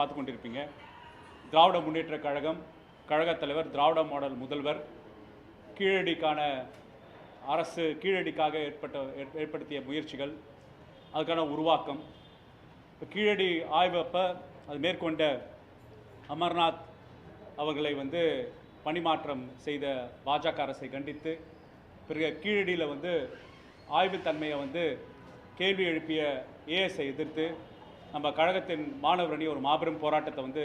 பார்த்து கொண்டிருப்பீங்க திராவிட முன்னேற்ற கழகம் கழகத் தலைவர் திராவிட மாடல் முதல்வர் கீழடிக்கான அரசு கீழடிக்காக ஏற்பட்ட ஏற்- ஏற்படுத்திய முயற்சிகள் அதுக்கான உருவாக்கம். இப்போ கீழடி ஆய்வு அப்போ அது மேற்கொண்ட அமர்நாத் அவர்களை வந்து பணிமாற்றம் செய்த பாஜக அரசை கண்டித்து பிறகு கீழடியில் வந்து ஆய்வுத்தன்மையை வந்து கேள்வி எழுப்பிய ஏஎஸ்ஐ எதிர்த்து நம்ம கழகத்தின் மாணவர் அணி ஒரு மாபெரும் போராட்டத்தை வந்து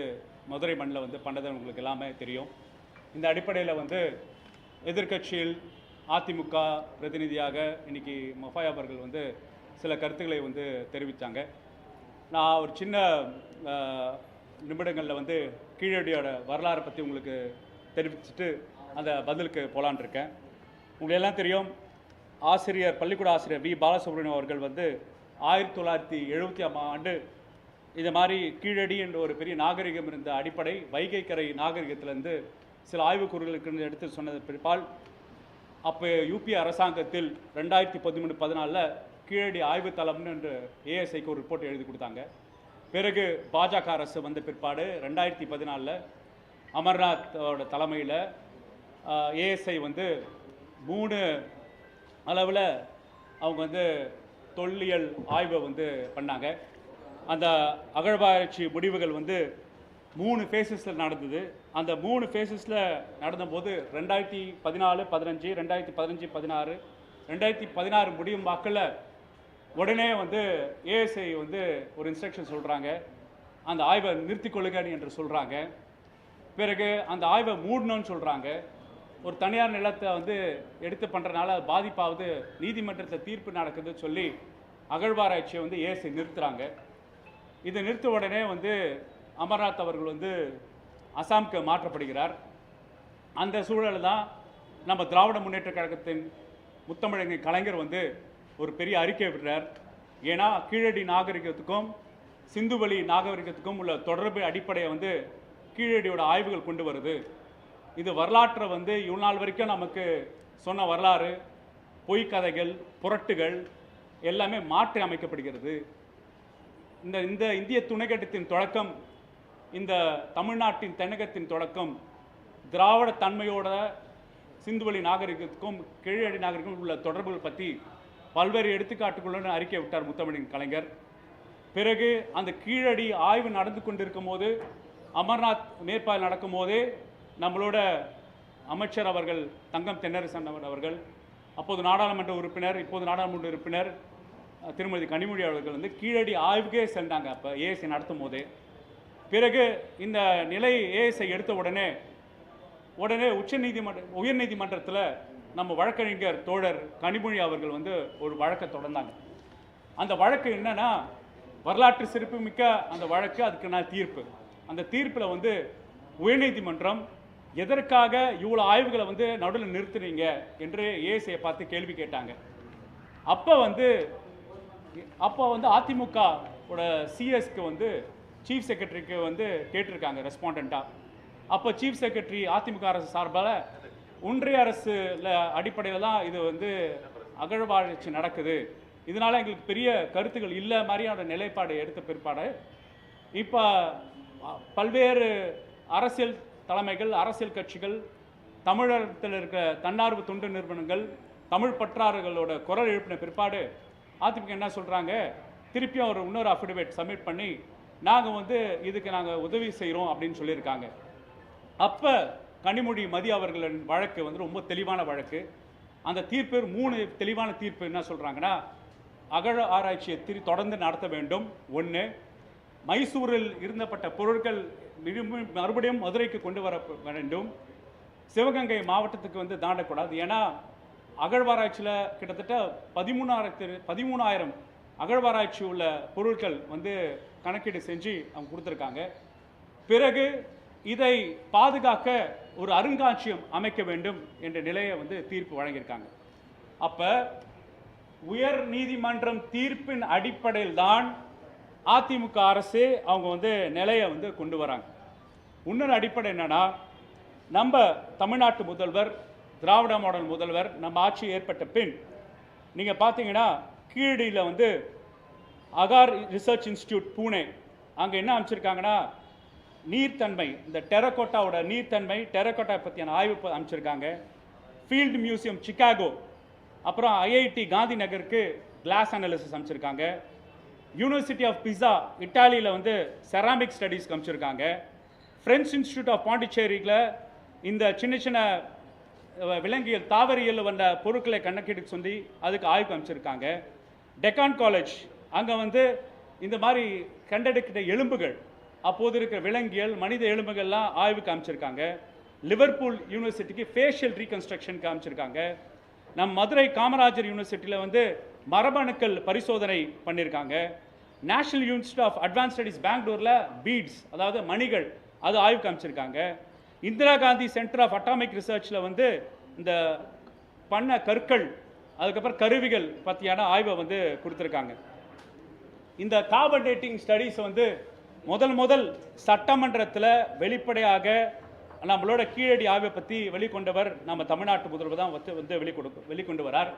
மதுரை மண்ணில் வந்து பண்ணது உங்களுக்கு எல்லாமே தெரியும். இந்த அடிப்படையில் வந்து எதிர்க்கட்சியில் அதிமுக பிரதிநிதியாக இன்னைக்கு மஃபாய் அவர்கள் வந்து சில கருத்துக்களை வந்து தெரிவித்தாங்க நான் ஒரு சின்ன நிமிடங்களில் வந்து கீழடியோட வரலாறை பற்றி உங்களுக்கு தெரிவிச்சுட்டு அந்த பதிலுக்கு போலான் இருக்கேன் உங்களுக்கு எல்லாம் தெரியும் ஆசிரியர் பள்ளிக்கூட ஆசிரியர் வி. பாலசுப்ரமணியம் அவர்கள் வந்து ஆயிரத்தி தொள்ளாயிரத்தி எழுபத்தி ஆண்டு இது மாதிரி கீழடி என்ற ஒரு பெரிய நாகரிகம் இருந்த அடிப்படை வைகைக்கரை நாகரிகத்திலேருந்து சில ஆய்வுக்கூறுகளுக்கு எடுத்து சொன்னது பிற்பால் அப்போ யூபி அரசாங்கத்தில் ரெண்டாயிரத்தி பதிமூணு பதினாலில் கீழடி ஆய்வுத்தளம்னு என்று ஏஎஸ்ஐக்கு ஒரு ரிப்போர்ட் எழுதி கொடுத்தாங்க. பிறகு பாஜக அரசு வந்த பிற்பாடு ரெண்டாயிரத்தி பதினாலில் அமர்நாத்தோட தலைமையில் ஏஎஸ்ஐ வந்து மூணு அளவில் அவங்க வந்து தொல்லியல் ஆய்வை வந்து பண்ணாங்க. அந்த அகழ்வாராய்ச்சி முடிவுகள் வந்து மூணு ஃபேஸஸில் நடந்தது. அந்த மூணு ஃபேஸஸில் நடந்தபோது ரெண்டாயிரத்தி பதினாலு பதினஞ்சு ரெண்டாயிரத்தி பதினஞ்சு பதினாறு ரெண்டாயிரத்தி பதினாறு முடியும் வாக்கில் உடனே வந்து ஏஎஸ்ஐ வந்து ஒரு இன்ஸ்ட்ரக்ஷன் சொல்கிறாங்க அந்த ஆய்வை நிறுத்தி கொள்ளுங்க என்று சொல்கிறாங்க பிறகு அந்த ஆய்வை மூடணும்னு சொல்கிறாங்க ஒரு தனியார் நிலத்தை வந்து எடுத்து பண்ணுறனால அது பாதிப்பாவது நீதிமன்றத்தில் தீர்ப்பு நடக்குதுன்னு சொல்லி அகழ்வாராய்ச்சியை வந்து ஏஎஸ்ஐ நிறுத்துகிறாங்க இதை நிறுத்த உடனே வந்து அமர்நாத் அவர்கள் வந்து அசாம்க்கு மாற்றப்படுகிறார். அந்த சூழலில் தான் நம்ம திராவிட முன்னேற்ற கழகத்தின் முத்தமிழங்க கலைஞர் வந்து ஒரு பெரிய அறிக்கை விடுறார். ஏன்னா கீழடி நாகரிகத்துக்கும் சிந்துவெளி நாகரிகத்துக்கும் உள்ள தொடர்பு அடிப்படையை வந்து கீழடியோட ஆய்வுகள் கொண்டு வருது. இது வரலாற்றை வந்து இவ்வளோ நாள் வரைக்கும் நமக்கு சொன்ன வரலாறு பொய்க்கதைகள் புரட்டுகள் எல்லாமே மாற்றி அமைக்கப்படுகிறது. இந்த இந்த இந்திய துணைக்கட்டத்தின் தொடக்கம் இந்த தமிழ்நாட்டின் தென்னகத்தின் தொடக்கம் திராவிட தன்மையோட சிந்துவெளி நாகரிகத்துக்கும் கீழடி நாகரிகம் உள்ள தொடர்புகள் பற்றி பல்வேறு எடுத்துக்காட்டுகளுடன் அறிக்கை விட்டார் முத்தமிழின் கலைஞர். பிறகு அந்த கீழடி ஆய்வு நடந்து கொண்டிருக்கும் போது அமர்நாத் மேற்பார்வை நடக்கும் போதே நம்மளோட அமைச்சர் அவர்கள் தங்கம் தென்னரசன் அவர்கள் அப்போது நாடாளுமன்ற உறுப்பினர் இப்போது நாடாளுமன்ற உறுப்பினர் திருமதி கனிமொழி அவர்கள் வந்து கீழடி ஆய்வுக்கே சென்றாங்க. அப்போ ஏஎஸ்ஐ நடத்தும் போது பிறகு இந்த நிலை ஏஎஸ்ஐ எடுத்த உடனே உடனே உச்சநீதிமன்ற உயர்நீதிமன்றத்தில் நம்ம வழக்கறிஞர் தோழர் கனிமொழி அவர்கள் வந்து ஒரு வழக்கை தொடர்ந்தாங்க. அந்த வழக்கு என்னன்னா வரலாற்று சிறப்புமிக்க அந்த வழக்கு அதுக்கு நான் தீர்ப்பு. அந்த தீர்ப்பில் வந்து உயர்நீதிமன்றம் எதற்காக இவ்வளோ ஆய்வுகளை வந்து நடுவில் நிறுத்துறீங்க என்று ஏஎஸ்ஐயை பார்த்து கேள்வி கேட்டாங்க. அப்போ வந்து அப்போ வந்து அதிமுக சிஎஸ்க்கு வந்து சீஃப் செக்ரட்டரிக்கு வந்து கேட்டிருக்காங்க ரெஸ்பாண்டண்ட்டாக அப்போ சீஃப் செக்ரட்டரி அதிமுக அரசு சார்பால் ஒன்றிய அரசில் அடிப்படையில் தான் இது வந்து அகழ்வாராய்ச்சி நடக்குது. இதனால் எங்களுக்கு பெரிய கருத்துக்கள் இல்லை மாதிரியான நிலைப்பாடு எடுத்த பிற்பாடு இப்போ பல்வேறு அரசியல் தலைமைகள் அரசியல் கட்சிகள் தமிழகத்தில் இருக்க தன்னார்வ தொண்டு நிறுவனங்கள் தமிழ் பற்றாளர்களோட குரல் எழுப்பின பிற்பாடு அதிமுக என்ன சொல்கிறாங்க திருப்பியும் ஒரு இன்னொரு அஃபிடவிட் சப்மிட் பண்ணி நாங்கள் வந்து இதுக்கு நாங்கள் உதவி செய்கிறோம் அப்படின்னு சொல்லியிருக்காங்க. அப்போ கனிமொழி மதி அவர்களின் வழக்கு வந்து ரொம்ப தெளிவான வழக்கு. அந்த தீர்ப்பு மூணு தெளிவான தீர்ப்பு என்ன சொல்கிறாங்கன்னா அகழ ஆராய்ச்சியை திரு தொடர்ந்து நடத்த வேண்டும். ஒன்று மைசூரில் இருந்தப்பட்ட பொருட்கள் மிரும்பு- மறுபடியும் மதுரைக்கு கொண்டு வர வேண்டும். சிவகங்கை மாவட்டத்துக்கு வந்து தாண்டக்கூடாது. ஏன்னா அகழ்வாராய்ச்சியில் கிட்டத்தட்ட பதிமூணாயிரத்து பதிமூணாயிரம் அகழ்வாராய்ச்சி உள்ள பொருட்கள் வந்து கணக்கீடு செஞ்சு அவங்க கொடுத்துருக்காங்க. பிறகு இதை பாதுகாக்க ஒரு அருங்காட்சியகம் அமைக்க வேண்டும் என்ற நிலையை வந்து தீர்ப்பு வழங்கியிருக்காங்க. அப்போ உயர் நீதிமன்றம் தீர்ப்பின் அடிப்படையில் தான் அதிமுக அரசு அவங்க வந்து நிலையை வந்து கொண்டு வராங்க. இன்னொரு அடிப்படை என்னன்னா நம்ம தமிழ்நாட்டு முதல்வர் திராவிட மாடல் முதல்வர் நம்ம ஆட்சி ஏற்பட்ட பின் நீங்கள் பார்த்தீங்கன்னா கீழடியில் வந்து அகார் ரிசர்ச் இன்ஸ்டியூட் பூனே அங்கே என்ன அமைச்சிருக்காங்கன்னா நீர்த்தன்மை இந்த டெரகோட்டாவோட நீர்த்தன்மை டெரகோட்டா பற்றியான ஆய்வு அமைச்சிருக்காங்க. ஃபீல்டு மியூசியம் சிக்காகோ அப்புறம் ஐஐடி காந்தி நகருக்கு கிளாஸ் அனாலிசிஸ் அமைச்சிருக்காங்க. யூனிவர்சிட்டி ஆஃப் பிஸா இட்டாலியில் வந்து செராமிக் ஸ்டடீஸ் அமைச்சிருக்காங்க. ஃப்ரெஞ்ச் இன்ஸ்டியூட் ஆஃப் பாண்டிச்சேரியில் இந்த சின்ன சின்ன விலங்கியல் தாவரியல் வந்த பொருட்களை கணக்கெடு சொல்லி அதுக்கு ஆய்வு அமைச்சிருக்காங்க டெக்கான் காலேஜ் அங்கே வந்து இந்த மாதிரி கண்டெடுக்கிற எலும்புகள் அப்போது இருக்கிற விலங்கியல் மனித எலும்புகள்லாம் ஆய்வுக்கு அமைச்சிருக்காங்க லிவர்பூல் யூனிவர்சிட்டிக்கு ஃபேஷியல் ரீகன்ஸ்ட்ரக்ஷன் காமிச்சிருக்காங்க. நம் மதுரை காமராஜர் யூனிவர்சிட்டியில் வந்து மரபணுக்கள் பரிசோதனை பண்ணியிருக்காங்க national university of advanced studies பெங்களூரில் பீட்ஸ் அதாவது மணிகள் அது ஆய்வு காமிச்சிருக்காங்க. Indira Gandhi centre of atomic ரிசர்ச்சில் வந்து இந்த பண்ண கற்கள் அதுக்கப்புறம் கருவிகள் பற்றியான ஆய்வை வந்து கொடுத்துருக்காங்க. இந்த கார்பன் டேட்டிங் ஸ்டடீஸ் வந்து முதல் முதல் சட்டமன்றத்தில் வெளிப்படையாக நம்மளோட கீழடி ஆய்வை பற்றி வெளிக்கொண்டவர் நம்ம தமிழ்நாட்டு முதல்வர் தான் வந்து வந்து வெளிக்கொடு வெளிக்கொண்டு வரார்.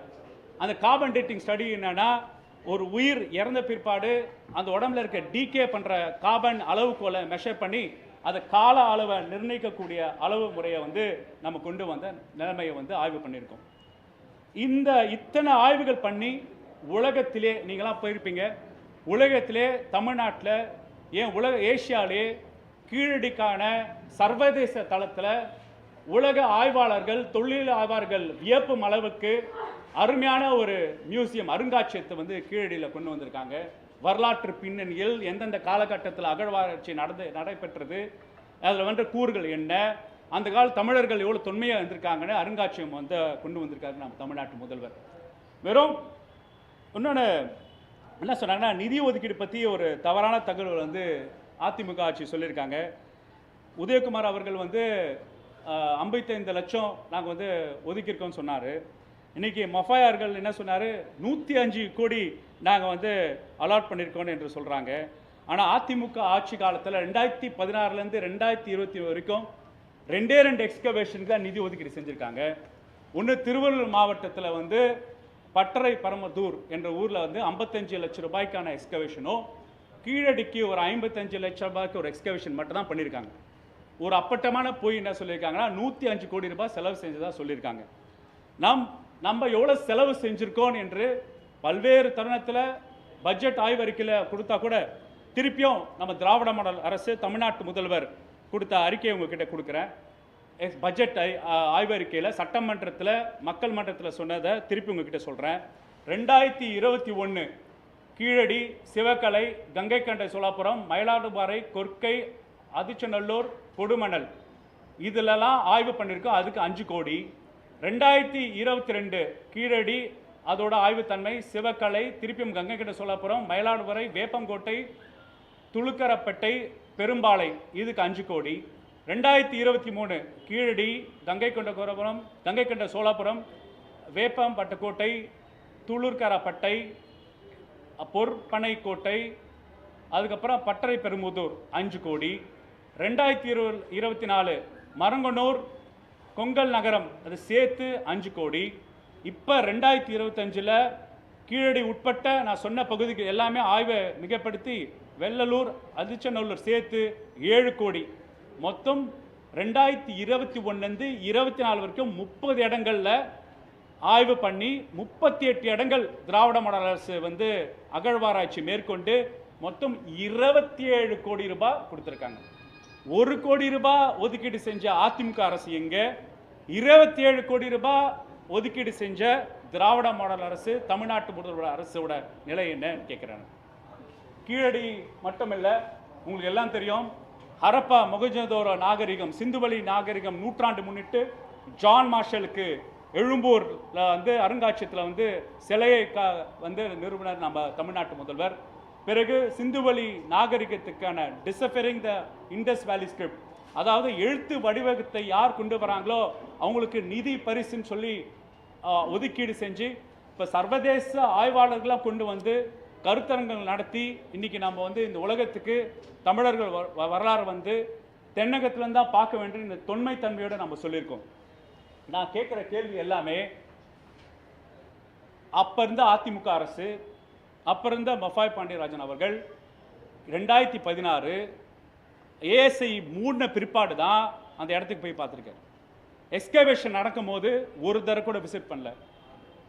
அந்த கார்பன் டேட்டிங் ஸ்டடி என்னென்னா ஒரு உயிர் இறந்த பிற்பாடு அந்த உடம்புல இருக்க டீகே பண்ணுற கார்பன் அளவுகோலை மெஷர் பண்ணி அதை கால அளவை நிர்ணயிக்கக்கூடிய அளவு முறையை வந்து நம்ம கொண்டு வந்த நிலைமையை வந்து ஆய்வு பண்ணியிருக்கோம். இந்த இத்தனை ஆய்வுகள் பண்ணி உலகத்திலே நீங்களாம் போயிருப்பீங்க. உலகத்திலே தமிழ்நாட்டில் ஏன் உலக ஏஷியாவிலே கீழடிக்கான சர்வதேச தளத்தில் உலக ஆய்வாளர்கள் தொழில் ஆய்வாளர்கள் வியப்பும் அளவுக்கு அருமையான ஒரு மியூசியம் அருங்காட்சியகத்தை வந்து கீழடியில் கொண்டு வந்திருக்காங்க. வரலாற்று பின்னணியில் எந்தெந்த காலகட்டத்தில் அகழ்வாராய்ச்சி நடந்து நடைபெற்றது அதில் வந்து கூறுகள் என்ன அந்த கால தமிழர்கள் எவ்வளோ தொன்மையாக இருந்திருக்காங்கன்னு அருங்காட்சியகம் வந்து கொண்டு வந்திருக்காரு நம்ம தமிழ்நாட்டு முதல்வர். வெறும் இன்னொன்று என்ன சொன்னாங்கன்னா நிதி ஒதுக்கீடு பற்றி ஒரு தவறான தகவல் வந்து அதிமுக ஆட்சி சொல்லியிருக்காங்க. உதயகுமார் அவர்கள் வந்து ஐம்பத்தைந்து லட்சம் நாங்கள் வந்து ஒதுக்கியிருக்கோம்னு சொன்னார். இன்னைக்கு மஃபாயார்கள் என்ன சொன்னார்? நூற்றி அஞ்சு கோடி நாங்கள் வந்து அலாட் பண்ணியிருக்கோம் என்று சொல்கிறாங்க ஆனால் அதிமுக ஆட்சி காலத்தில் ரெண்டாயிரத்தி பதினாறுலேருந்து ரெண்டாயிரத்தி இருபத்தி வரைக்கும் ரெண்டே ரெண்டு எக்ஸ்கவேஷனுக்கு தான் நிதி ஒதுக்கீடு செஞ்சுருக்காங்க. ஒன்று திருவள்ளூர் மாவட்டத்தில் வந்து பட்டறை பரமதூர் என்ற ஊரில் வந்து ஐம்பத்தஞ்சு லட்சம் ரூபாய்க்கான எக்ஸ்கவேஷனும் கீழடிக்கு ஒரு ஐம்பத்தஞ்சு லட்சம் ரூபாய்க்கு ஒரு எக்ஸ்கவேஷன் மட்டும் தான் பண்ணியிருக்காங்க ஒரு அப்பட்டமான போய் என்ன சொல்லியிருக்காங்கன்னா நூற்றி அஞ்சு கோடி ரூபாய் செலவு செஞ்சதாக சொல்லியிருக்காங்க. நாம் நம்ம எவ்வளோ செலவு செஞ்சுருக்கோம் என்று பல்வேறு தருணத்தில் பட்ஜெட் ஆய்வறிக்கையில் கொடுத்தா கூட திருப்பியும் நம்ம திராவிட மாடல் அரசு தமிழ்நாட்டு முதல்வர் கொடுத்த அறிக்கையை உங்ககிட்ட கொடுக்குறேன். எஸ் பட்ஜெட் ஐ ஆய்வறிக்கையில் சட்டமன்றத்தில் மக்கள் மன்றத்தில் சொன்னதை திருப்பி உங்ககிட்ட சொல்கிறேன் ரெண்டாயிரத்தி இருபத்தி ஒன்று கீழடி சிவகலை கங்கை கண்டை சோலாபுரம் மயிலாடுபாறை கொர்க்கை அதிச்சநல்லூர் கொடுமணல். இதிலெல்லாம் ஆய்வு பண்ணியிருக்கோம். அதுக்கு அஞ்சு கோடி. ரெண்டாயிரத்தி இருபத்தி ரெண்டு கீழடி அதோட ஆய்வுத்தன்மை சிவக்கலை திருப்பியும் கங்கை கிட்ட சோலாபுரம் மயிலாடுதுறை வேப்பங்கோட்டை துளுக்கரப்பட்டை பெரும்பாலை இதுக்கு அஞ்சு கோடி. ரெண்டாயிரத்தி இருபத்தி மூணு கீழடி கங்கை கொண்ட கோரபுரம் கங்கை கொண்ட சோழாபுரம் வேப்பம் பட்டுக்கோட்டை துளுர்கரப்பட்டை பொற்பனைக்கோட்டை அதுக்கப்புறம் பட்டறை பெருமுதூர் அஞ்சு கோடி. ரெண்டாயிரத்தி இரு இருபத்தி நாலு மரங்கனூர் கொங்கல் நகரம் அது சேர்த்து அஞ்சு கோடி. இப்போ ரெண்டாயிரத்தி இருபத்தஞ்சில் கீழடி உட்பட்ட நான் சொன்ன பகுதிக்கு எல்லாமே ஆய்வை மிகப்படுத்தி வெள்ளலூர் அதிர்ச்சநல்லூர் சேர்த்து ஏழு கோடி. மொத்தம் ரெண்டாயிரத்தி இருபத்தி ஒன்றுலேருந்து இருபத்தி நாலு வரைக்கும் முப்பது இடங்களில் ஆய்வு பண்ணி முப்பத்தி எட்டு இடங்கள் திராவிட மாடல் அரசு வந்து அகழ்வாராய்ச்சி மேற்கொண்டு மொத்தம் இருபத்தி ஏழு கோடி ரூபாய் கொடுத்துருக்காங்க. ஒரு கோடி ரூபாய் ஒதுக்கீடு செஞ்ச அதிமுக அரசு எங்க? இருபத்தி ஏழு கோடி ரூபாய் ஒதுக்கீடு செஞ்ச திராவிட மாடல் அரசு தமிழ்நாட்டு முதல்வர் அரசோட நிலை என்னன்னு கேட்குறாங்க கீழடி மட்டுமில்லை உங்களுக்கு எல்லாம் தெரியும் ஹரப்பா முகஜதோர நாகரிகம் சிந்துவெளி நாகரிகம் நூற்றாண்டு முன்னிட்டு ஜான் மார்ஷலுக்கு எழும்பூரில் வந்து அருங்காட்சியகத்தில் வந்து சிலையை வந்து நிறுவனர் நம்ம தமிழ்நாட்டு முதல்வர் பிறகு சிந்துவெளி நாகரிகத்துக்கான டிசஃபரிங் த இண்டஸ் வேலி ஸ்கிரிப்ட் அதாவது எழுத்து வடிவகத்தை யார் கொண்டு வராங்களோ அவங்களுக்கு நிதி பரிசுன்னு சொல்லி ஒதுக்கீடு செஞ்சு இப்போ சர்வதேச ஆய்வாளர்களாக கொண்டு வந்து கருத்தரங்கள் நடத்தி இன்றைக்கி நம்ம வந்து இந்த உலகத்துக்கு தமிழர்கள் வ- வரலாறு வந்து தென்னகத்துலேருந்து தான் பார்க்க வேண்டும் இந்த தொன்மைத்தன்மையோடு நம்ம சொல்லியிருக்கோம். நான் கேட்குற கேள்வி எல்லாமே அப்போ இருந்த அதிமுக அரசு அப்போ இருந்த மஃபாய் பாண்டியராஜன் அவர்கள் ரெண்டாயிரத்தி பதினாறு ஏஎஸ்ஐ மூடின பிற்பாடு தான் அந்த இடத்துக்கு போய் பார்த்துருக்காரு. எக்ஸ்கவேஷன் நடக்கும்போது ஒரு தடவை கூட விசிட் பண்ணல.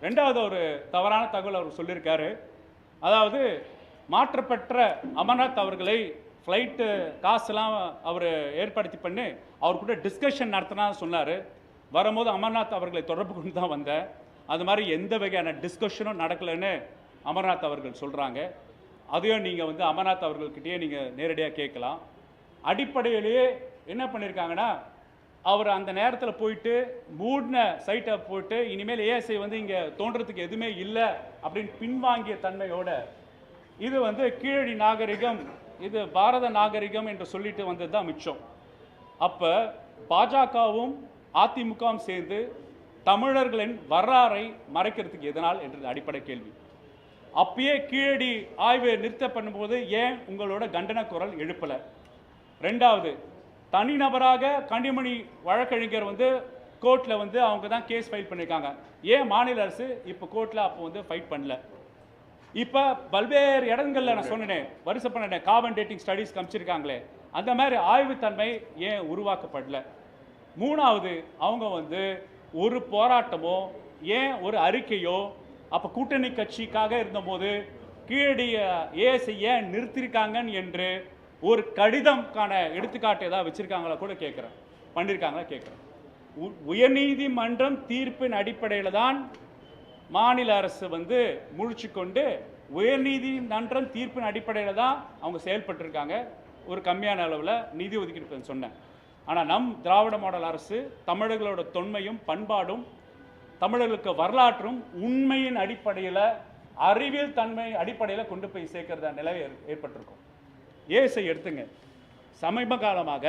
ரெண்டாவது ஒரு தவறான தகவல் அவர் சொல்லியிருக்காரு. அதாவது மாற்றப்பெற்ற அமர்நாத் அவர்களை ஃப்ளைட்டு காசுலாம் அவர் ஏற்படுத்தி பண்ணி அவர் கூட டிஸ்கஷன் நடத்தினா சொன்னார். வரும்போது அமர்நாத் அவர்களை தொடர்பு கொண்டு தான் வந்தேன். அது மாதிரி எந்த வகையான டிஸ்கஷனும் நடக்கலைன்னு அமர்நாத் அவர்கள் சொல்கிறாங்க அதையும் நீங்கள் வந்து அமர்நாத் அவர்கள்கிட்டயே நீங்கள் நேரடியாக கேட்கலாம். அடிப்படையிலேயே என்ன பண்ணியிருக்காங்கன்னா அவர் அந்த நேரத்தில் போயிட்டு மூடின சைட்டை போயிட்டு இனிமேல் ஏஎஸ்ஐ வந்து இங்கே தோன்றதுக்கு எதுவுமே இல்லை அப்படின்னு பின்வாங்கிய தன்மையோட இது வந்து கீழடி நாகரிகம் இது பாரத நாகரிகம் என்று சொல்லிட்டு வந்தது தான் மிச்சம். அப்போ பாஜகவும் அதிமுகவும் சேர்ந்து தமிழர்களின் வரலாறை மறைக்கிறதுக்கு எதனால் என்றது அடிப்படை கேள்வி. அப்பயே கீழடி ஆய்வு நிறுத்த பண்ணும்போது ஏன் உங்களோட கண்டன குரல் எழுப்பலை? ரெண்டாவது தனிநபராக கனிமணி வழக்கறிஞர் வந்து கோர்ட்டில் வந்து அவங்க தான் கேஸ் ஃபைல் பண்ணியிருக்காங்க ஏன் மாநில அரசு இப்போ கோர்ட்டில் அப்போ வந்து ஃபைட் பண்ணல? இப்போ பல்வேறு இடங்கள்ல நான் சொன்னேனே வருஷம் பண்ணினேன் கார்பன் டேட்டிங் ஸ்டடீஸ் காமிச்சிருக்காங்களே அந்த மாதிரி ஆய்வுத்தன்மை ஏன் உருவாக்கப்படல? மூணாவது அவங்க வந்து ஒரு போராட்டமோ ஏன் ஒரு அறிக்கையோ அப்போ கூட்டணி கட்சிக்காக இருந்தபோது கீழடிய ஏஎஸ்ஐ ஏன் நிறுத்திருக்காங்கன்னு என்று ஒரு கடிதம்கான எடுத்துக்காட்டு ஏதாவது வச்சுருக்காங்களா கூட கேட்குறேன் பண்ணியிருக்காங்களா கேட்குறேன் உ- உயர்நீதிமன்றம் தீர்ப்பின் அடிப்படையில் தான் மாநில அரசு வந்து முழிச்சு கொண்டு உயர்நீதிமன்றம் தீர்ப்பின் அடிப்படையில் தான் அவங்க செயல்பட்டுருக்காங்க. ஒரு கம்மியான அளவில் நிதி ஒதுக்கீடு சொன்னேன். ஆனால் நம் திராவிட மாடல் அரசு தமிழர்களோட தொன்மையும் பண்பாடும் தமிழர்களுக்கு வரலாற்றும் உண்மையின் அடிப்படையில் அறிவியல் தன்மை அடிப்படையில் கொண்டு போய் சேர்க்கிறதா நிலை ஏற்பட்டிருக்கும். ஏசை எடுத்துங்க? சமீப காலமாக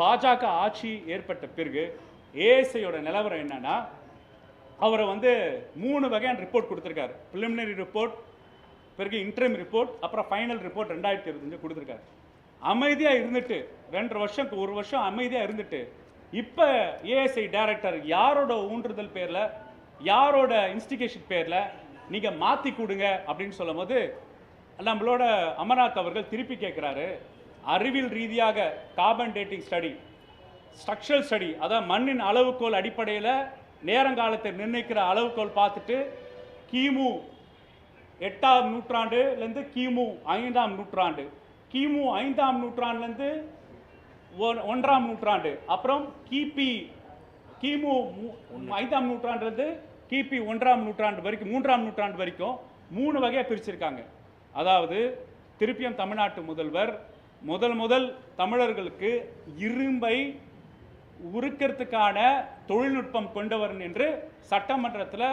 பாஜக ஆட்சி ஏற்பட்ட பிறகு ஏஎஸ்ஐயோட நிலவரம் என்னன்னா அவரை வந்து மூணு வகையான ரிப்போர்ட் கொடுத்துருக்காரு. ப்ரிலிமினரி ரிப்போர்ட் பிறகு இன்டர்ம் ரிப்போர்ட் அப்புறம் ஃபைனல் ரிப்போர்ட் ரெண்டாயிரத்தி இருபத்தஞ்சு கொடுத்துருக்காரு. அமைதியாக இருந்துட்டு ரெண்டரை வருஷம் ஒரு வருஷம் அமைதியாக இருந்துட்டு இப்போ ஏஎஸ்ஐ டைரக்டர் யாரோட ஊன்றுதல் பேரில் யாரோட இன்ஸ்டிகேஷன் பேரில் நீங்கள் மாற்றி கொடுங்க அப்படின்னு சொல்லும்போது நம்மளோட அமர்நாத் அவர்கள் திருப்பி கேட்குறாரு அறிவியல் ரீதியாக carbon dating study structural study அதாவது மண்ணின் அளவுகோல் அடிப்படையில் நேரங்காலத்தை நிர்ணயிக்கிற அளவுகோல் பார்த்துட்டு கிமு எட்டாம் நூற்றாண்டுலேருந்து கிமு ஐந்தாம் நூற்றாண்டு கிமு ஐந்தாம் நூற்றாண்டுலேருந்து ஒன்றாம் நூற்றாண்டு. அப்புறம் கிபி கிமு ஐந்தாம் நூற்றாண்டுலேருந்து கிபி ஒன்றாம் நூற்றாண்டு வரைக்கும் மூன்றாம் நூற்றாண்டு வரைக்கும் மூணு வகையாக பிரிச்சிருக்காங்க. அதாவது திருப்பியம் தமிழ்நாட்டு முதல்வர் முதல் முதல் தமிழர்களுக்கு இரும்பை உருக்கிறதுக்கான தொழில்நுட்பம் கொண்டவர் என்று சட்டமன்றத்தில்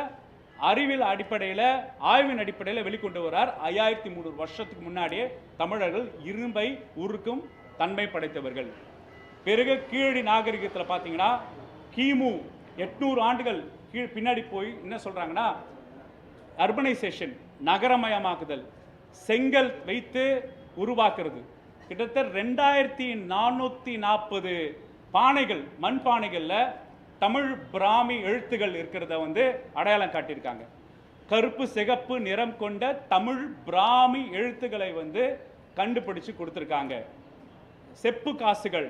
அறிவியல் அடிப்படையில் ஆய்வின் அடிப்படையில் வெளிக்கொண்டு வரார் ஐயாயிரத்தி முந்நூறு வருஷத்துக்கு முன்னாடியே தமிழர்கள் இரும்பை உருக்கும் தன்மை படைத்தவர்கள். பிறகு கீழடி நாகரிகத்தில் பார்த்தீங்கன்னா கிமு எட்நூறு ஆண்டுகள் கீழ் பின்னாடி போய் என்ன சொல்கிறாங்கன்னா அர்பனைசேஷன் நகரமயமாக்குதல் செங்கல் வைத்து உருவாக்குறது. கிட்டத்தட்ட ரெண்டாயிரத்தி நானூற்றி நாற்பது பானைகள் மண் பானைகளில் தமிழ் பிராமி எழுத்துகள் இருக்கிறத வந்து அடையாளம் காட்டியிருக்காங்க. கருப்பு சிகப்பு நிறம் கொண்ட தமிழ் பிராமி எழுத்துக்களை வந்து கண்டுபிடிச்சு கொடுத்துருக்காங்க. செப்பு காசுகள்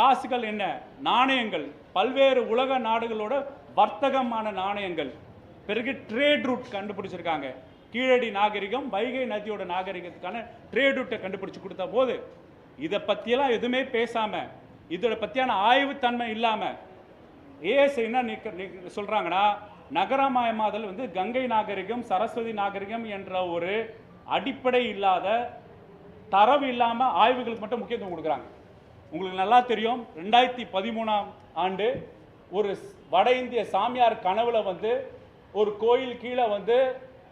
காசுகள் என்ன? நாணயங்கள். பல்வேறு உலக நாடுகளோட வர்த்தகமான நாணயங்கள். பிறகு ட்ரேட் ரூட் கண்டுபிடிச்சிருக்காங்க. கீழடி நாகரிகம் வைகை நதியோட நாகரிகத்துக்கான ட்ரேட் ரூட்டை கண்டுபிடிச்சு கொடுத்த போது இதை பற்றியெல்லாம் எதுவுமே பேசாமல் இதோட பற்றியான ஆய்வுத்தன்மை இல்லாமல் ஏஎஸ் என்ன நிக்க- நகரமயமாதல் வந்து கங்கை நாகரிகம் சரஸ்வதி நாகரிகம் என்ற ஒரு அடிப்படை இல்லாத தரவு இல்லாமல் ஆய்வுகளுக்கு மட்டும் முக்கியத்துவம் கொடுக்குறாங்க. உங்களுக்கு நல்லா தெரியும் ரெண்டாயிரத்தி பதிமூணாம் ஆண்டு ஒரு வட இந்திய சாமியார் கனவுல வந்து ஒரு கோயில் கீழே வந்து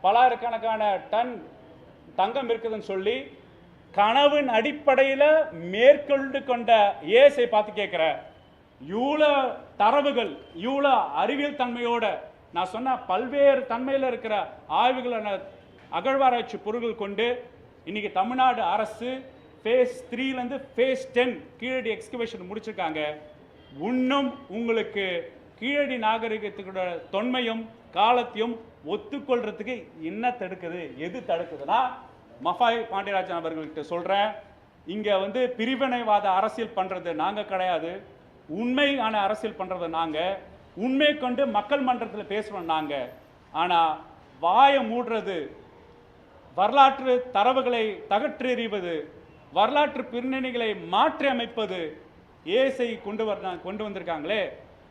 பலாயிரக்கணக்கான டன் தங்கம் இருக்குதுன்னு சொல்லி கனவின் அடிப்படையில் மேற்கொண்டு கொண்ட ஏசை பார்த்து கேட்குற இவ்வளோ தரவுகள் இவ்வளோ அறிவியல் தன்மையோட நான் சொன்ன பல்வேறு தன்மையில் இருக்கிற ஆய்வுகளை அகழ்வாராய்ச்சி பொருட்கள் கொண்டு இன்னைக்கு தமிழ்நாடு அரசு ஃபேஸ் த்ரீலேருந்து ஃபேஸ் டென் கீழடி எக்ஸ்கவேஷன் முடிச்சிருக்காங்க. இன்னும் உங்களுக்கு கீழடி நாகரிகத்துக்கோட தொன்மையும் காலத்தையும் ஒத்துக்கொள்றதுக்கு என்ன தடுக்குது? எது தடுக்குதுன்னா மஃபாய் பாண்டியராஜன் அவர்கள்கிட்ட சொல்கிறேன் இங்கே வந்து பிரிவினைவாத அரசியல் பண்ணுறது நாங்கள் கிடையாது. உண்மையான அரசியல் பண்ணுறது நாங்கள் உண்மை கொண்டு மக்கள் மன்றத்தில் பேசுகிறோம் நாங்கள் ஆனால் வாயை மூடுறது வரலாற்று தரவுகளை தகற்றெறிவது வரலாற்று பின்னணிகளை மாற்றி அமைப்பது ஏஎஸ்ஐ கொண்டு வர கொண்டு வந்திருக்காங்களே.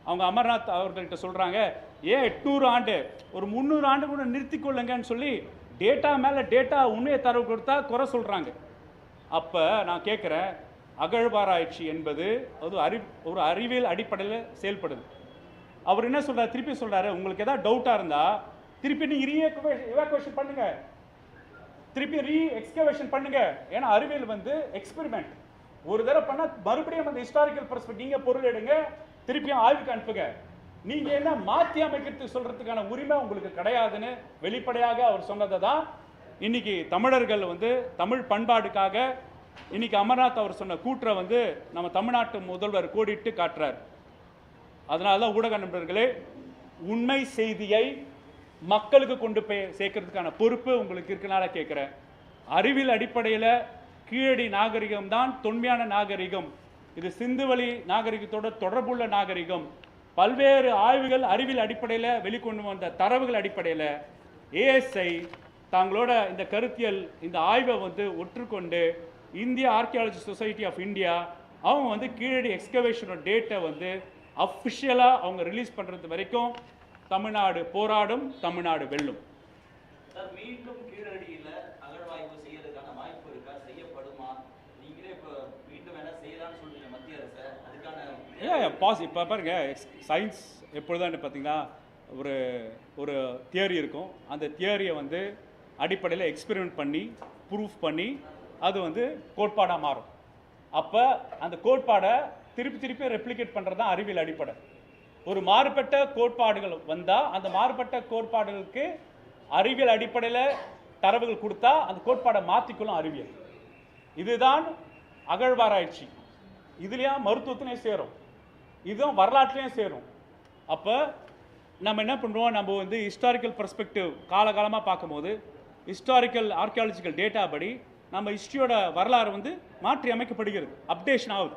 அவங்க அமர்நாத் அவர்கள்ட்ட சொல்கிறாங்க ஏன் எட்நூறு ஆண்டு ஒரு முந்நூறு ஆண்டு கூட நிறுத்தி கொள்ளுங்கன்னு சொல்லி டேட்டா மேலே டேட்டா உண்மையை தரவு கொடுத்தா குறை சொல்கிறாங்க அப்போ நான் கேட்குறேன் அகழ்வாராய்ச்சி என்பது அது அறி ஒரு அறிவியல் அடிப்படையில் செயல்படுது. அவர் என்ன சொல்கிறார் திருப்பி சொல்கிறாரு உங்களுக்கு எதாவது டவுட்டாக இருந்தால் திருப்பி நீங்கள் ரீ எவாக்குவேஷன் பண்ணுங்கள் திருப்பி ரீ எக்ஸ்கவேஷன் பண்ணுங்க. ஏன்னா அறிவியல் வந்து எக்ஸ்பெரிமெண்ட் ஒரு தடவை பண்ணால் மறுபடியும் அந்த ஹிஸ்டாரிக்கல் பெர்ஸ்பெக்ட் நீங்கள் பொருள் எடுங்க திருப்பியும் ஆய்வுக்கு அனுப்புங்க. நீங்கள் என்ன மாற்றி அமைக்கிறது சொல்கிறதுக்கான உரிமை உங்களுக்கு கிடையாதுன்னு வெளிப்படையாக அவர் சொன்னதை தான் இன்னைக்கு தமிழர்கள் வந்து தமிழ் பண்பாடுக்காக இன்னைக்கு அமர்நாத் அவர் சொன்ன கூற்றை வந்து நம்ம தமிழ்நாட்டு முதல்வர் கோடிட்டு காட்டுறார். அதனால தான் ஊடக நண்பர்களே உண்மை செய்தியை மக்களுக்கு கொண்டு போய் சேர்க்கறதுக்கான பொறுப்பு உங்களுக்கு இருக்கனால கேட்குறேன் அறிவியல் அடிப்படையில் கீழடி நாகரிகம் தான் தொன்மையான நாகரிகம். இது சிந்துவெளி நாகரிகத்தோட தொடர்புள்ள நாகரிகம். பல்வேறு ஆய்வுகள் அறிவியல் அடிப்படையில் வெளிக்கொண்டு வந்த தரவுகள் அடிப்படையில் ஏஎஸ்ஐ தங்களோட இந்த கருத்தியல் இந்த ஆய்வை வந்து ஒற்றுக்கொண்டு இந்திய ஆர்கியாலஜி சொசைட்டி ஆஃப் இந்தியா அவங்க வந்து கீழடி எக்ஸ்கவேஷனோட டேட்டை வந்து அஃபிஷியலாக அவங்க ரிலீஸ் பண்ணுறது வரைக்கும் தமிழ்நாடு போராடும் தமிழ்நாடு வெல்லும். மீண்டும் கீழடியில அகழ்வாய்வு செய்யறதுக்கான வாய்ப்பு இருக்கா? செய்யப்படுமா? நீங்களே இப்போ மீண்டும் வேணா செய்யலாம்னு சொல்றீங்க மத்திய அரசு. அதுக்கான பாஸ் இப்போ பாருங்க சயின்ஸ் எப்பொழுதும் பார்த்தீங்கன்னா ஒரு ஒரு தியரி இருக்கும். அந்த தியரியை வந்து அடிப்படையில் எக்ஸ்பெரிமெண்ட் பண்ணி ப்ரூஃப் பண்ணி அது வந்து கோட்பாடாக மாறும். அப்போ அந்த கோட்பாடை திருப்பி திருப்பி ரெப்ளிகேட் பண்ணுறது தான் அறிவியல் அடிப்படை. ஒரு மாறுபட்ட கோட்பாடுகள் வந்தால் அந்த மாறுபட்ட கோட்பாடுகளுக்கு அறிவியல் அடிப்படையில் தரவுகள் கொடுத்தா அந்த கோட்பாடை மாற்றிக்கொள்ளும் அறிவியல். இதுதான் அகழ்வாராய்ச்சி. இதுலயும் மருத்துவத்திலையும் சேரும். இதுவும் வரலாற்றுலையும் சேரும். அப்போ நம்ம என்ன பண்ணுறோம் நம்ம வந்து ஹிஸ்டாரிக்கல் பர்ஸ்பெக்டிவ் காலகாலமாக பார்க்கும்போது ஹிஸ்டாரிக்கல் ஆர்கியாலஜிக்கல் டேட்டா படி நம்ம ஹிஸ்ட்ரியோட வரலாறு வந்து மாற்றி அமைக்கப்படுகிறது அப்டேஷன் ஆகுது.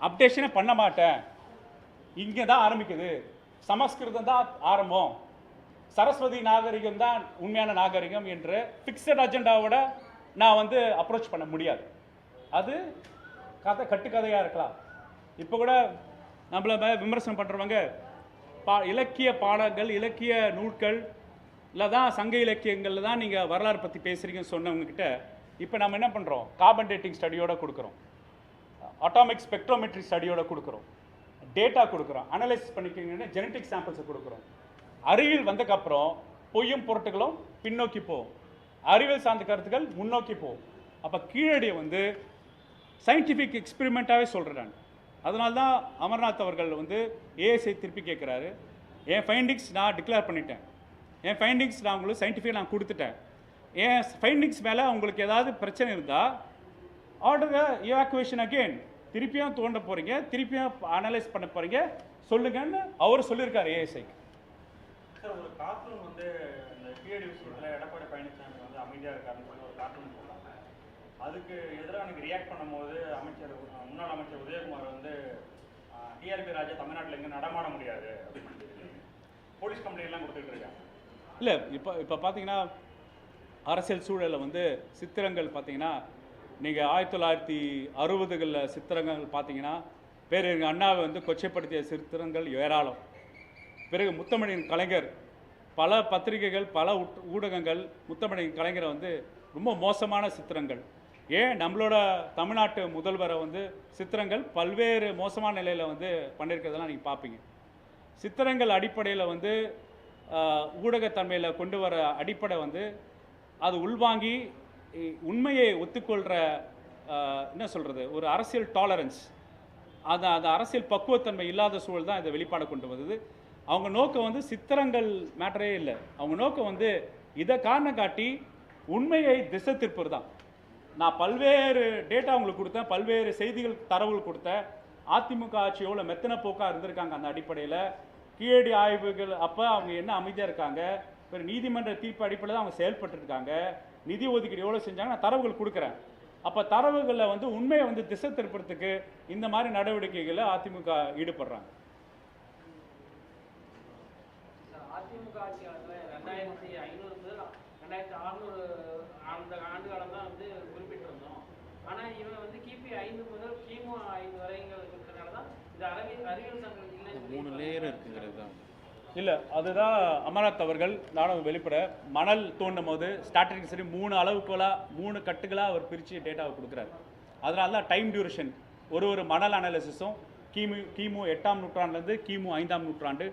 அப்டேஷனே பண்ண மாட்டேன். இங்கே தான் ஆரம்பிக்குது. சமஸ்கிருதம் தான் ஆரம்பம். சரஸ்வதி நாகரிகம் தான் உண்மையான நாகரிகம் என்று ஃபிக்ஸட் அஜெண்டாவோட நான் வந்து அப்ரோச் பண்ண முடியாது. அது கதை கட்டுக்கதையாக இருக்கலாம். இப்போ கூட நம்மள மே- விமர்சனம் பண்ணுறவங்க பா இலக்கிய பாடங்கள் இலக்கிய நூல்கள் இல்லை தான் சங்க இலக்கியங்களில் தான் நீங்கள் வரலாறு பற்றி பேசுகிறீங்கன்னு சொன்னவங்கக்கிட்ட இப்போ நம்ம என்ன பண்ணுறோம் கார்பன் டேட்டிங் ஸ்டடியோட கொடுக்குறோம். அட்டாமிக் ஸ்பெக்ட்ரோமெட்ரி ஸ்டடியோட கொடுக்குறோம். டேட்டா கொடுக்குறோம். அனலைஸ் பண்ணிக்கிங்கன்னு ஜெனட்டிக் சாம்பிள்ஸை கொடுக்குறோம். அறிவியல் வந்தக்கப்புறம் பொய்யும் பொருட்டுகளும் பின்னோக்கி போகும். அறிவியல் சார்ந்த கருத்துக்கள் முன்னோக்கி போகும். அப்போ கீழடியை வந்து சயின்டிஃபிக் எக்ஸ்பெரிமெண்ட்டாகவே சொல்கிறேன் நான். அதனால தான் அமர்நாத் அவர்கள் வந்து ஏஎஸ்ஐ திருப்பி கேட்குறாரு என் ஃபைண்டிங்ஸ் நான் டிக்ளேர் பண்ணிட்டேன். என் ஃபைண்டிங்ஸ் நான் உங்களுக்கு சயின்டிஃபிக் நான் கொடுத்துட்டேன். என் ஃபைண்டிங்ஸ் மேலே உங்களுக்கு ஏதாவது பிரச்சனை இருந்தால் ஆர்டர் evacuation அகெயின் திருப்பியும் தோண்ட போகிறீங்க திருப்பியும் அனலைஸ் பண்ண போகிறீங்க சொல்லுங்கன்னு அவர் சொல்லியிருக்காரு ஏஎஸ்ஐக்கு சார் ஒரு கார்ட்டூன் வந்து இந்த கீழடி விஷயத்தில் எடப்பாடி பழனிசாமி வந்து அமைதியாக இருக்காருன்னு சொல்லி ஒரு கார்ட்டூன் போட்டாங்க அதுக்கு எதிராக எனக்கு ரியாக்ட் பண்ணும்போது அமைச்சர் முன்னாள் அமைச்சர் உதயகுமார் வந்து டிஆர்பி ராஜா தமிழ்நாட்டில் எங்கே நடமாட முடியாது. அப்படின்னு போலீஸ் கம்ப்ளைண்ட் எல்லாம் கொடுத்துட்டு இருக்காங்க. இல்லை இப்போ இப்போ பார்த்தீங்கன்னா அரசியல் சூழலில் வந்து சித்திரங்கள் பார்த்தீங்கன்னா நீங்கள் ஆயிரத்தி தொள்ளாயிரத்தி அறுபதுகளில் சித்திரங்கள் பார்த்தீங்கன்னா பேரறிஞர் அண்ணாவை வந்து கொச்சைப்படுத்திய சித்திரங்கள் ஏராளம். பிறகு முத்தமிழின் கலைஞர் பல பத்திரிகைகள் பல ஊட்- ஊடகங்கள் முத்தமிழின் கலைஞரை வந்து ரொம்ப மோசமான சித்திரங்கள். ஏன்? நம்மளோட தமிழ்நாட்டு முதல்வரை வந்து சித்திரங்கள் பல்வேறு மோசமான நிலையில் வந்து பண்ணியிருக்கிறதெல்லாம் நீங்கள் பார்ப்பீங்க. சித்திரங்கள் அடிப்படையில் வந்து ஊடகத்தன்மையில் கொண்டு வர அடிப்படை வந்து அது உள்வாங்கி உண்மையை ஒத்துக்கொள்கிற என்ன சொல்கிறது ஒரு அரசியல் டாலரன்ஸ் அது அந்த அரசியல் பக்குவத்தன்மை இல்லாத சூழல் தான் இதை வெளிப்பாடு கொண்டு வந்தது. அவங்க நோக்கம் வந்து சித்திரங்கள் மேட்டரே இல்லை. அவங்க நோக்கம் வந்து இதை காரணம் காட்டி உண்மையை திசை திருப்பது தான். நான் பல்வேறு டேட்டா உங்களுக்கு கொடுத்தேன் பல்வேறு செய்திகள் தரவுகள் கொடுத்தேன். அதிமுக ஆட்சி எவ்வளோ மெத்தன போக்காக இருந்திருக்காங்க அந்த அடிப்படையில். கீழடி ஆய்வுகள் அப்போ அவங்க என்ன அமைதியாக இருக்காங்க? ஒரு நீதிமன்ற தீர்ப்பு அடிப்படையில் தான் அவங்க செயல்பட்டுருக்காங்க. நிதி ஒதுக்கீடு எவ்வளோ செஞ்சாங்க நான் தரவுகள் கொடுக்குறேன். அப்போ தரவுகளை வந்து உண்மையை வந்து திசை திருப்பறதுக்கு இந்த மாதிரி நடவடிக்கைகளை அதிமுக ஈடுபடுறாங்க. அதிமுக ஆட்சி காலத்துல ரெண்டாயிரத்தி ஐநூறு முதல் ரெண்டாயிரத்தி அறுநூறு அந்த ஆண்டு காலம் தான் வந்து குறிப்பிட்டிருந்தோம். ஆனா இவன் வந்து கிபி ஐந்து முதல் கிமு ஐந்து இருக்கிறதுனால தான் இந்த அறிவியல் அறிவியல் சங்கம் மூணு லேயர் இருக்குங்கிறது தான். இல்லை அதுதான் அமர்நாத் அவர்கள் நானும் வெளிப்பட மணல் தோண்டும் போது ஸ்டாட்டிக் சரி மூணு அளவுக்குலாம் மூணு கட்டுகளாக அவர் பிரித்து டேட்டாவை கொடுக்குறாரு. அதனால தான் டைம் டியூரேஷன் ஒரு ஒரு மணல் அனாலிசிஸும் கிமு கிமு எட்டாம் நூற்றாண்டுலேருந்து கிமு ஐந்தாம் நூற்றாண்டு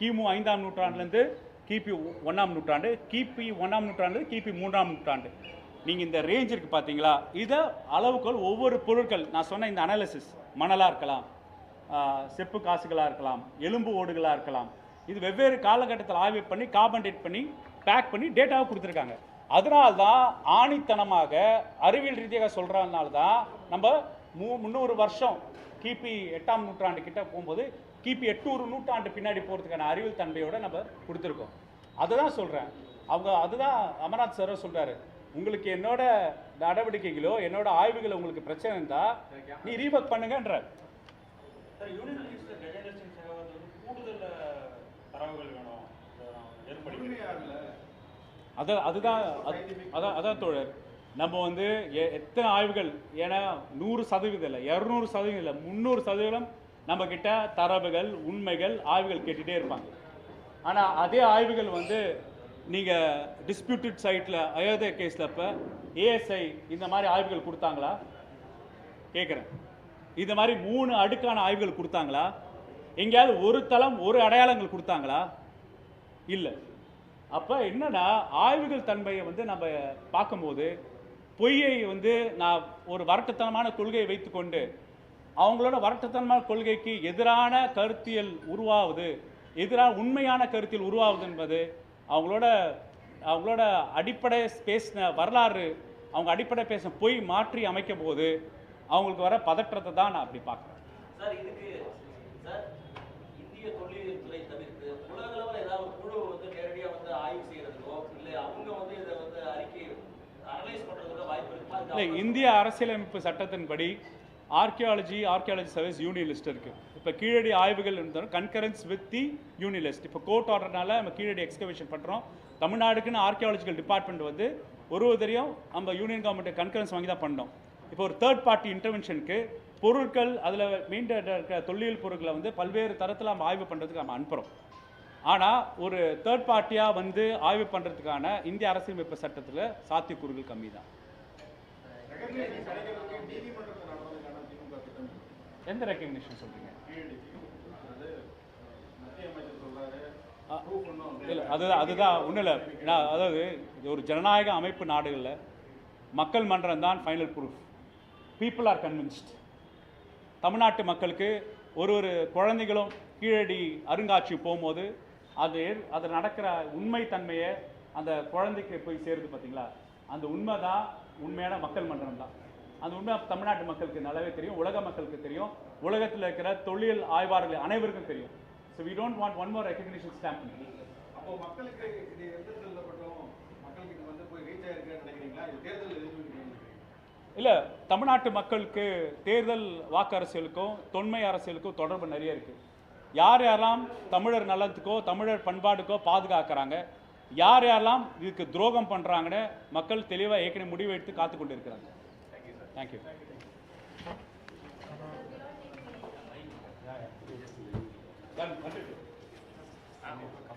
கிமு ஐந்தாம் நூற்றாண்டுலேருந்து கிபி ஒன்றாம் நூற்றாண்டு கிபி ஒன்றாம் நூற்றாண்டு கிபி மூன்றாம் நூற்றாண்டு. நீங்கள் இந்த ரேஞ்ச் இருக்குது பார்த்தீங்களா இதை அளவுக்குள் ஒவ்வொரு பொருட்கள் நான் சொன்ன இந்த அனாலிசிஸ் மணலாக இருக்கலாம் செப்பு காசுகளாக இருக்கலாம் எலும்பு ஓடுகளாக இருக்கலாம் இது வெவ்வேறு காலகட்டத்தில் ஆய்வு பண்ணி கார்பன்டேட் பண்ணி பேக் பண்ணி டேட்டாவை கொடுத்துருக்காங்க. அதனால தான் ஆணித்தனமாக அறிவியல் ரீதியாக சொல்கிறதுனால தான் நம்ம மூ முந்நூறு வருஷம் கிபி எட்டாம் நூற்றாண்டு கிட்ட போகும்போது கிபி எட்நூறு நூற்றாண்டு பின்னாடி போகிறதுக்கான அறிவியல் தன்மையோடு நம்ம கொடுத்துருக்கோம். அதுதான் சொல்கிறேன் அவங்க அதுதான் அமர்நாத் சார் சொல்கிறாரு உங்களுக்கு என்னோட நடவடிக்கைகளோ என்னோட ஆய்வுகளோ உங்களுக்கு பிரச்சனை இருந்தால் நீ ரீவர்க் பண்ணுங்கன்ற. கூடுதல் தரவுகள் வேணும். ஏற்படுத்தி. அதான் அதுதான் அது- அதான் அதான் தோழர். நம்ம வந்து எ- எத்தனை ஆய்வுகள்? ஏன்னா நூறு சதவீதம் இல்லை இரநூறு சதவீதம் இல்லை முந்நூறு சதவீதம் நம்ம கிட்ட தரவுகள் உண்மைகள் ஆய்வுகள் கேட்டுகிட்டே இருப்பாங்க. ஆனால் அதே ஆய்வுகள் வந்து நீங்கள் டிஸ்பியூட்டட் சைட்டில் அயோத்தியா கேஸில் இப்போ ஏஎஸ்ஐ இந்த மாதிரி ஆய்வுகள் கொடுத்தாங்களா? கேட்குறேன். இந்த மாதிரி மூணு அடுக்கான ஆய்வுகள் கொடுத்தாங்களா? எங்கேயாவது ஒரு தளம் ஒரு அடையாளங்கள் கொடுத்தாங்களா? இல்லை. அப்போ என்னன்னா ஆய்வுகள் தன்மையை வந்து நம்ம பார்க்கும்போது பொய்யை வந்து நான் ஒரு வரட்டுத்தனமான கொள்கையை வைத்துக்கொண்டு அவங்களோட வரட்டுத்தனமான கொள்கைக்கு எதிரான கருத்தியல் உருவாகுது எதிரான உண்மையான கருத்தியல் உருவாகுது என்பது அவங்களோட அவங்களோட அடிப்படை பேசின வரலாறு அவங்க அடிப்படை பேசின பொய் மாற்றி அமைக்கும் போது அவங்களுக்கு வர பதற்றத்தை தான் நான் அப்படி பார்க்குறேன். சார் இதுக்கு சார் இந்திய தொல்லியல் துறை தவிர்த்து உலக அளவில் ஏதாவது ஒரு குழு வந்து நேரடியாக வந்து ஆய்வு செய்யறதுக்கோ இல்லை அவங்க வந்து இதை வந்து அறிக்கை அனலைஸ் பண்றதுக்கோ வாய்ப்பு இருக்குமா இல்லை இந்திய அரசியலமைப்பு சட்டத்தின்படி ஆர்கியாலஜி ஆர்கியாலஜி சர்வீஸ் யூனியலிஸ்ட் இருக்குது இருக்கு. இப்போ கீழடி ஆய்வுகள் இருந்தாலும் கன்கரன்ஸ் வித் தி யூனிலிஸ்ட் இப்போ கோர்ட் ஆர்டர்னால நம்ம கீழடி எக்ஸ்கவேஷன் பண்ணுறோம் தமிழ்நாடுக்குன்னு ஆர்கியாலஜிக்கல் டிபார்ட்மெண்ட் வந்து ஒரு ஒருத்தரையும் நம்ம யூனியன் கவர்மெண்ட் கன்கரன்ஸ் வாங்கி தான் பண்ணோம். இப்போ ஒரு தேர்ட் பார்ட்டி இன்டர்வென்ஷனுக்கு பொருட்கள் அதில் மீண்ட இருக்கிற தொல்லியல் பொருட்களை வந்து பல்வேறு தரத்தில் நம்ம ஆய்வு பண்ணுறதுக்கு நம்ம அனுப்புகிறோம் ஆனால் ஒரு தேர்ட் பார்ட்டியாக வந்து ஆய்வு பண்ணுறதுக்கான இந்திய அரசியலமைப்பு சட்டத்தில் சாத்தியக்கூறுகள் கம்மி தான் எந்த ரெக்கக்னிஷன் சொல்கிறீங்க இல்லை அதுதான் அதுதான் ஒன்றும் இல்லை. அதாவது இது ஒரு ஜனநாயக அமைப்பு நாடுகளில் மக்கள் மன்றம் தான் final proof people are convinced தமிழ்நாட்டு மக்களுக்கு ஒரு ஒரு குழந்தைகளும் கீழடி அருங்காட்சியம் போகும்போது அது அது நடக்கிற உண்மை தன்மையை அந்த குழந்தைக்கு போய் சேருது பார்த்தீங்களா அந்த உண்மை தான் உண்மையான மக்கள் மன்றம் தான் அந்த உண்மை தமிழ்நாட்டு மக்களுக்கு நல்லாவே தெரியும் உலக மக்களுக்கு தெரியும் உலகத்தில் இருக்கிற தொழில் ஆய்வாளர்கள் அனைவருக்கும் தெரியும். So we don't want one more recognition stamp அப்போ மக்களுக்கு இது செல்லப்பட்டோம்? மக்களுக்கு இது வந்து போய் ரீச் ஆயிருக்குன்னு நினைக்கிறீங்களா? இது தேர்தல் எதிர்ப்பு இல்லை தமிழ்நாட்டு மக்களுக்கு தேர்தல் வாக்கு அரசியலுக்கும் தொன்மை அரசியலுக்கும் தொடர்பு நிறைய இருக்குது யார் யாரெல்லாம் தமிழர் நலத்துக்கோ தமிழர் பண்பாடுக்கோ பாதுகாக்கிறாங்க யார் யாரெல்லாம் இதுக்கு துரோகம் பண்ணுறாங்கன்னு மக்கள் தெளிவாக ஏற்கனவே முடிவு எடுத்து காத்து கொண்டு இருக்கிறாங்க தேங்க்யூ Done.